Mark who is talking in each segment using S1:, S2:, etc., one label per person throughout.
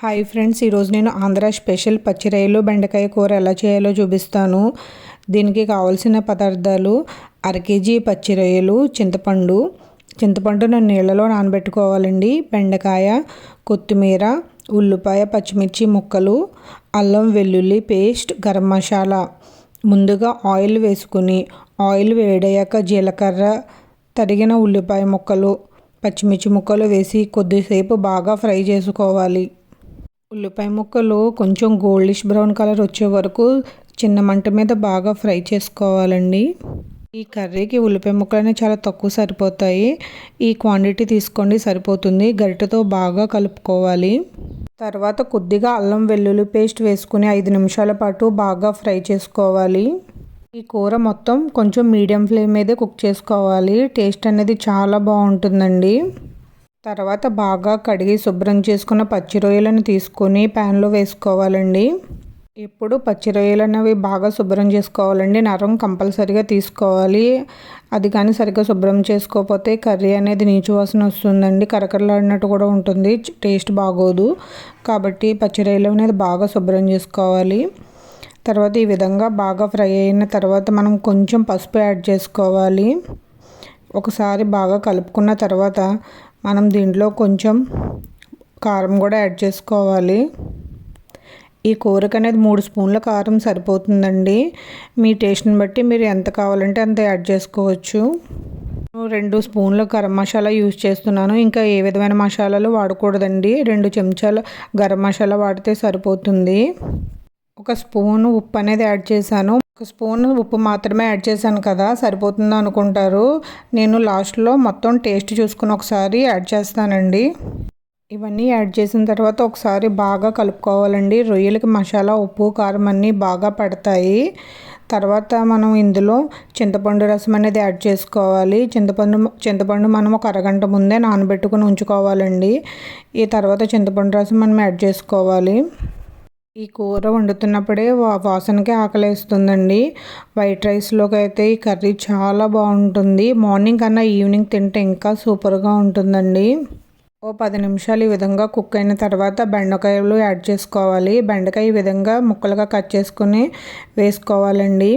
S1: Hi friends ఈరోజు నేను Andhra special పచ్చిరాయలు బెండకాయ కూర ఎలా చేయాలో చూపిస్తాను. దీనికి కావలసిన పదార్థాలు అర కేజీ పచ్చిరొయ్యలు చింతపండు. చింతపండును నీళ్ళలో నానబెట్టుకోవాలండి. బెండకాయ కొత్తిమీర ఉల్లిపాయ పచ్చిమిర్చి ముక్కలు అల్లం వెల్లుల్లి పేస్ట్ గరం మసాలా. ముందుగా ఆయిల్ వేసుకుని ఆయిల్ వేడయ్యాక జీలకర్ర తరిగిన ఉల్లిపాయ ముక్కలు పచ్చిమిర్చి ముక్కలు వేసి కొద్దిసేపు బాగా ఫ్రై చేసుకోవాలి. ఉల్లిపాయ ముక్కలు కొంచెం గోల్డిష్ బ్రౌన్ కలర్ వచ్చే వరకు చిన్న మంట మీద బాగా ఫ్రై చేసుకోవాలండి. ఈ కర్రీకి ఉల్లిపాయ ముక్కలు చాలా తక్కువ సరిపోతాయి. ఈ క్వాంటిటీ తీసుకోండి సరిపోతుంది. గరిటెతో బాగా కలుపుకోవాలి. తర్వాత కొద్దిగా అల్లం వెల్లుల్లి పేస్ట్ వేసుకుని ఐదు నిమిషాల పాటు బాగా ఫ్రై చేసుకోవాలి. ఈ కూర మొత్తం కొంచెం మీడియం ఫ్లేమ్ మీదే కుక్ చేసుకోవాలి. టేస్ట్ అనేది చాలా బాగుంటుందండి. తర్వాత బాగా కడిగి శుభ్రం చేసుకున్న పచ్చి రొయ్యలను తీసుకొని ప్యాన్లో వేసుకోవాలండి. ఇప్పుడు పచ్చి రొయ్యలు అనేవి బాగా శుభ్రం చేసుకోవాలండి. నరం కంపల్సరిగా తీసుకోవాలి. అది కానీ సరిగ్గా శుభ్రం చేసుకోకపోతే కర్రీ అనేది నీచు వాసన వస్తుందండి. కరకరలాడినట్టు కూడా ఉంటుంది. టేస్ట్ బాగోదు. కాబట్టి పచ్చి రొయ్యలు అనేది బాగా శుభ్రం చేసుకోవాలి. తర్వాత ఈ విధంగా బాగా ఫ్రై అయిన తర్వాత మనం కొంచెం పసుపు యాడ్ చేసుకోవాలి. ఒకసారి బాగా కలుపుకున్న తర్వాత మనం దీంట్లో కొంచెం కారం కూడా యాడ్ చేసుకోవాలి. ఈ కూరకు అనేది మూడు స్పూన్ల కారం సరిపోతుందండి. మీ టేస్ట్ని బట్టి మీరు ఎంత కావాలంటే అంత యాడ్ చేసుకోవచ్చు. రెండు స్పూన్ల గరం మసాలా యూజ్ చేస్తున్నాను. ఇంకా ఏ విధమైన మసాలాలు వాడకూడదండి? రెండు చెంచాల గరం మసాలా వాడితే సరిపోతుంది. ఒక స్పూన్ ఉప్పు అనేది యాడ్ చేశాను. ఒక స్పూన్ ఉప్పు మాత్రమే యాడ్ చేశాను కదా సరిపోతుంది అనుకుంటారు. నేను లాస్ట్లో మొత్తం టేస్ట్ చూసుకుని ఒకసారి యాడ్ చేస్తానండి. ఇవన్నీ యాడ్ చేసిన తర్వాత ఒకసారి బాగా కలుపుకోవాలండి. రొయ్యలకి మసాలా ఉప్పు కారం అన్నీ బాగా పడతాయి. తర్వాత మనం ఇందులో చింతపండు రసం అనేది యాడ్ చేసుకోవాలి. చింతపండు చింతపండు మనం ఒక అరగంట ముందే నానబెట్టుకుని ఉంచుకోవాలండి. ఈ తర్వాత చింతపండు రసం మనం యాడ్ చేసుకోవాలి. ఈ కూర వండుతున్నప్పుడే వాసనకి ఆకలేస్తుందండి. వైట్ రైస్లోకి అయితే ఈ కర్రీ చాలా బాగుంటుంది. మార్నింగ్ కన్నా ఈవినింగ్ తింటే ఇంకా సూపర్గా ఉంటుందండి. ఓ పది నిమిషాలు ఈ విధంగా కుక్ అయిన తర్వాత బెండకాయలు యాడ్ చేసుకోవాలి. బెండకాయ ఈ విధంగా ముక్కలుగా కట్ చేసుకుని వేసుకోవాలండి.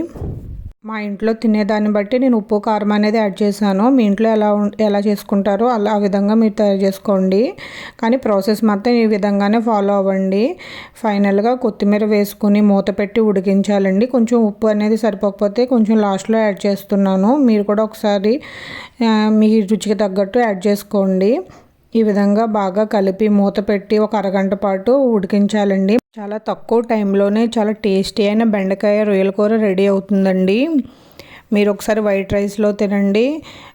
S1: మా ఇంట్లో తినేదాన్ని బట్టి నేను ఉప్పు కారం అనేది యాడ్ చేశాను. మీ ఇంట్లో ఎలా ఎలా చేసుకుంటారో అలా ఆ విధంగా మీరు తయారు చేసుకోండి. కానీ ప్రాసెస్ మాత్రం ఈ విధంగానే ఫాలో అవ్వండి. ఫైనల్గా కొత్తిమీర వేసుకుని మూత పెట్టి ఉడికించాలండి. కొంచెం ఉప్పు అనేది సరిపోకపోతే కొంచెం లాస్ట్లో యాడ్ చేస్తున్నాను. మీరు కూడా ఒకసారి మీ రుచికి తగ్గట్టు యాడ్ చేసుకోండి. ఈ విధంగా బాగా కలిపి మూత పెట్టి ఒక అరగంట పాటు ఉడికించాలండి. చాలా తక్కువ టైంలోనే చాలా టేస్టీ అయిన బెండకాయ రొయ్యల కూర రెడీ అవుతుందండి. మీరు ఒకసారి వైట్ రైస్లో తినండి.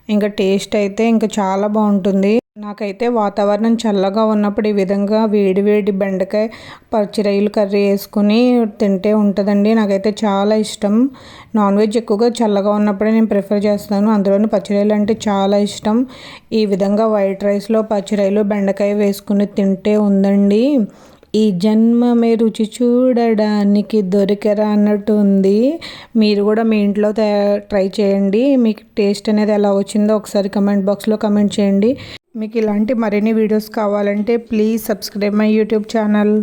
S1: ఇంకా టేస్ట్ అయితే ఇంకా చాలా బాగుంటుంది. నాకైతే వాతావరణం చల్లగా ఉన్నప్పుడు ఈ విధంగా వేడి వేడి బెండకాయ పచ్చిరొయ్యలు కర్రీ వేసుకుని తింటే ఉంటుందండి. నాకైతే చాలా ఇష్టం. నాన్ వెజ్ ఎక్కువగా చల్లగా ఉన్నప్పుడే నేను ప్రిఫర్ చేస్తాను. అందులోనూ పచ్చిరొయ్యలు అంటే చాలా ఇష్టం. ఈ విధంగా వైట్ రైస్లో పచ్చిరొయ్యలు బెండకాయ వేసుకుని తింటే ఉందండి. ఈ జన్మమే రుచి చూడడానికి దొరికరా అన్నట్టు ఉంది. మీరు కూడా మీ ఇంట్లో ట్రై చేయండి. మీకు టేస్ట్ అనేది ఎలా వచ్చిందో ఒకసారి కమెంట్ బాక్స్లో కమెంట్ చేయండి. మీకు ఇలాంటి మరిన్ని వీడియోస్ కావాలంటే please subscribe my YouTube channel